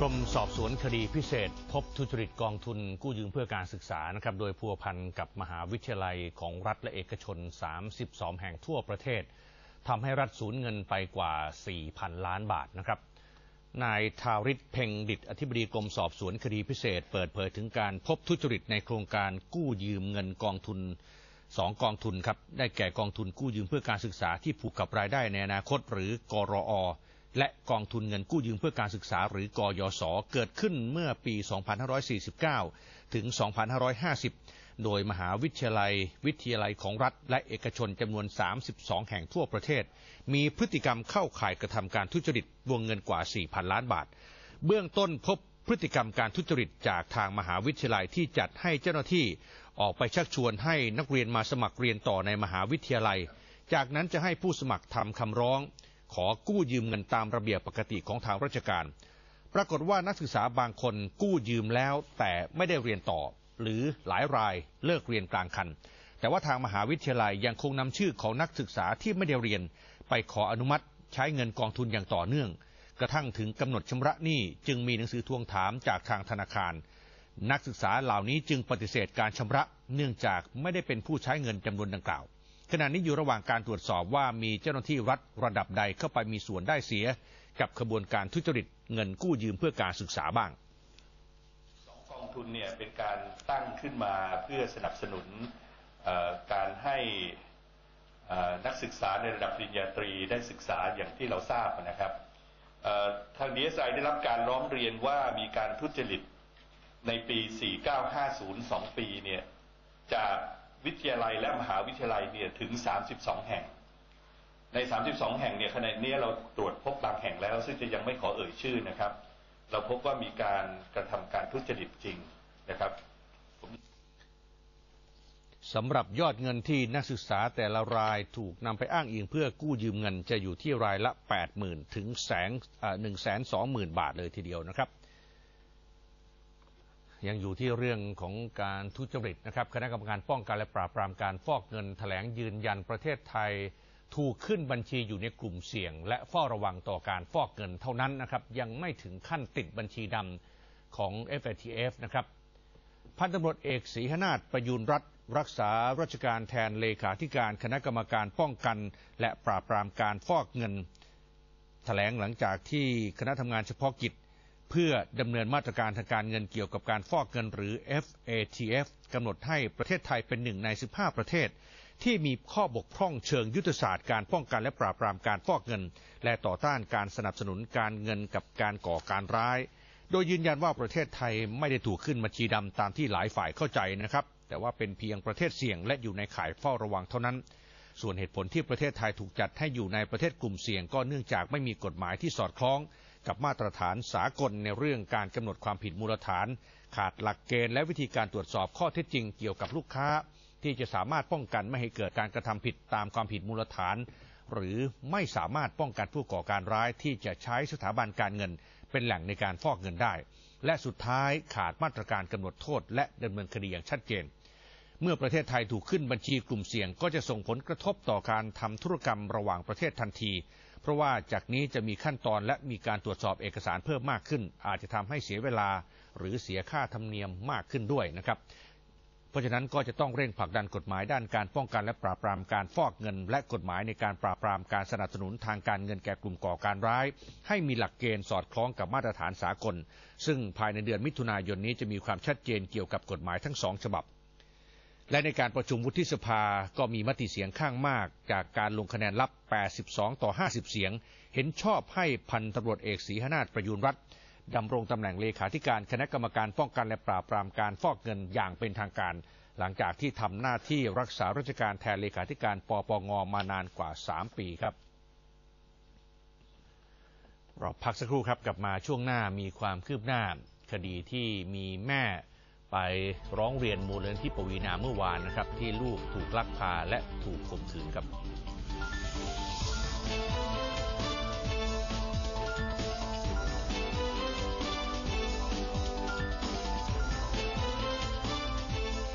กรมสอบสวนคดีพิเศษ พบทุจริตกองทุนกู้ยืมเพื่อการศึกษานะครับโดยพัวพันกับมหาวิทยาลัยของรัฐและเอกชน 32 แห่งทั่วประเทศทำให้รัฐสูญเงินไปกว่า 4,000 ล้านบาทนะครับนายทาริศเพ่งดิตอธิบดีกรมสอบสวนคดีพิเศษ เปิดเผยถึงการพบทุจริตในโครงการกู้ยืมเงินกองทุนสองกองทุนครับได้แก่กองทุนกู้ยืมเพื่อการศึกษาที่ผูกกับรายได้ในอนาคต หรือกรออ และกองทุนเงินกู้ยืมเพื่อการศึกษาหรือกยศเกิดขึ้นเมื่อปี 2549 ถึง 2550 โดยมหาวิทยาลัย วิทยาลัยของรัฐ และเอกชนจำนวน 32 แห่งทั่วประเทศ มีพฤติกรรมเข้าข่ายกระทำการทุจริตวงเงินกว่า 4,000 ล้านบาท เบื้องต้นพบพฤติกรรมการทุจริตจากทางมหาวิทยาลัยที่จัดให้เจ้าหน้าที่ออกไปชักชวนให้นักเรียนมาสมัครเรียนต่อในมหาวิทยาลัย จากนั้นจะให้ผู้สมัครทำคำร้อง ขอกู้ยืมเงินตามระเบียบปกติของทางราชการ ปรากฏว่านักศึกษาบางคนกู้ยืมแล้วแต่ไม่ได้เรียนต่อ หรือหลายรายเลิกเรียนกลางคัน แต่ว่าทางมหาวิทยาลัยยังคงนำชื่อของนักศึกษาที่ไม่ได้เรียน ไปขออนุมัติใช้เงินกองทุนอย่างต่อเนื่อง กระทั่งถึงกำหนดชำระหนี้จึงมีหนังสือทวงถามจากทางธนาคาร นักศึกษาเหล่านี้จึงปฏิเสธการชำระเนื่องจากไม่ได้เป็นผู้ใช้เงินจำนวนดังกล่าว ขณะนี้อยู่ระหว่างการตรวจสอบว่ามีเจ้าหน้าที่รัฐระดับใดเข้าไปมีส่วนได้เสีย กับขบวนการทุจริตเงินกู้ยืมเพื่อการศึกษาบ้างสองกองทุนเนี่ยเป็นการตั้งขึ้นมาเพื่อสนับสนุนการให้นักศึกษาในระดับปริญญาตรีได้ศึกษาอย่างที่เราทราบนะครับทางดีเอสไอได้รับการร้องเรียนว่ามีการทุจริตในปี 4950 2 ปีเนี่ยจาก วิทยาลัยและมหาวิทยาลัยเนี่ยถึง 32 แห่ง ใน 32 แห่งเนี่ยขณะนี้เราตรวจพบบางแห่งแล้ว ซึ่งจะยังไม่ขอเอ่ยชื่อนะครับ เราพบว่ามีการกระทำการทุจริตจริงนะครับสำหรับยอดเงินที่นักศึกษาแต่ละรายถูกนำไปอ้างอิงเพื่อกู้ยืมเงินจะอยู่ที่รายละ 80,000 ถึงแสนหนึ่งแสนสองหมื่นบาทเลยทีเดียวนะครับ ยังอยู่ที่เรื่องของการทุจริตนะครับคณะกรรมการป้องกันและปราบปรามการฟอกเงินแถลงยืนยันประเทศไทย ถูกขึ้นบัญชีอยู่ในกลุ่มเสี่ยง และเฝ้าระวังต่อการฟอกเงินเท่านั้นนะครับยังไม่ถึงขั้นติดบัญชีดำของ FATF นะครับพันตำรวจเอกศรีหนาถประยูรรัฐรักษาราชการแทนเลขาธิการคณะกรรมการป้องกัน และปราบปรามการฟอกเงินแถลงหลังจากที่คณะทำงานเฉพาะกิจ เพื่อดำเนินมาตรการทางการเงินเกี่ยวกับการฟอกเงินหรือ FATF กำหนดให้ประเทศไทยเป็นหนึ่งใน 15 ประเทศ ที่มีข้อบกพร่องเชิงยุทธศาสตร์การป้องกันและปราบปรามการฟอกเงิน และต่อต้านการสนับสนุนการเงินกับการก่อการร้าย โดยยืนยันว่าประเทศไทยไม่ได้ถูกขึ้นบัญชีดำตามที่หลายฝ่ายเข้าใจนะครับ แต่ว่าเป็นเพียงประเทศเสี่ยงและอยู่ในข่ายเฝ้าระวังเท่านั้นส่วนเหตุผลที่ประเทศไทยถูกจัดให้อยู่ในประเทศกลุ่มเสี่ยงก็เนื่องจากไม่มีกฎหมายที่สอดคล้อง กับมาตรฐานสากลในเรื่องการกำหนดความผิดมูลฐาน ขาดหลักเกณฑ์และวิธีการตรวจสอบข้อเท็จจริงเกี่ยวกับลูกค้า ที่จะสามารถป้องกันไม่ให้เกิดการกระทำผิดตามความผิดมูลฐาน หรือไม่สามารถป้องกันผู้ก่อการร้ายที่จะใช้สถาบันการเงิน เป็นแหล่งในการฟอกเงินได้ และสุดท้ายขาดมาตรการกำหนดโทษ และดำเนินคดีอย่างชัดเจนเมื่อประเทศไทยถูกขึ้นบัญชีกลุ่มเสี่ยงก็จะส่งผลกระทบต่อการทำธุรกรรมระหว่างประเทศทันที เพราะว่าจากนี้จะมีขั้นตอนและมีการตรวจสอบเอกสารเพิ่มมากขึ้น อาจจะทำให้เสียเวลาหรือเสียค่าธรรมเนียมมากขึ้นด้วยนะครับเพราะฉะนั้นก็จะต้องเร่งผลักดันกฎหมายด้านการป้องกันและปราบปรามการฟอกเงิน และกฎหมายในการปราบปรามการสนับสนุนทางการเงินแก่กลุ่มก่อการร้าย ให้มีหลักเกณฑ์สอดคล้องกับมาตรฐานสากล ซึ่งภายในเดือนมิถุนายนนี้จะมีความชัดเจนเกี่ยวกับกฎหมายทั้งสองฉบับ และในการประชุมวุฒิสภาก็มีมติเสียงข้างมาก จากการลงคะแนนรับ 82 ต่อ 50 เสียง เห็นชอบให้พันตำรวจเอกศรีหนาถประยูรรัตน์ดำรงตำแหน่งเลขาธิการคณะกรรมการป้องกันและปราบปรามการฟอกเงินอย่างเป็นทางการ หลังจากที่ทำหน้าที่รักษาราชการแทนเลขาธิการปปงมานานกว่า 3 ปีครับเราพักสักครู่ครับกลับมาช่วงหน้ามีความคืบหน้าคดีที่มีแม่ ไปร้องเรียนมูลนิธิปวีนาเมื่อวานนะครับ ที่ลูกถูกลักพาและถูกข่มขืนครับ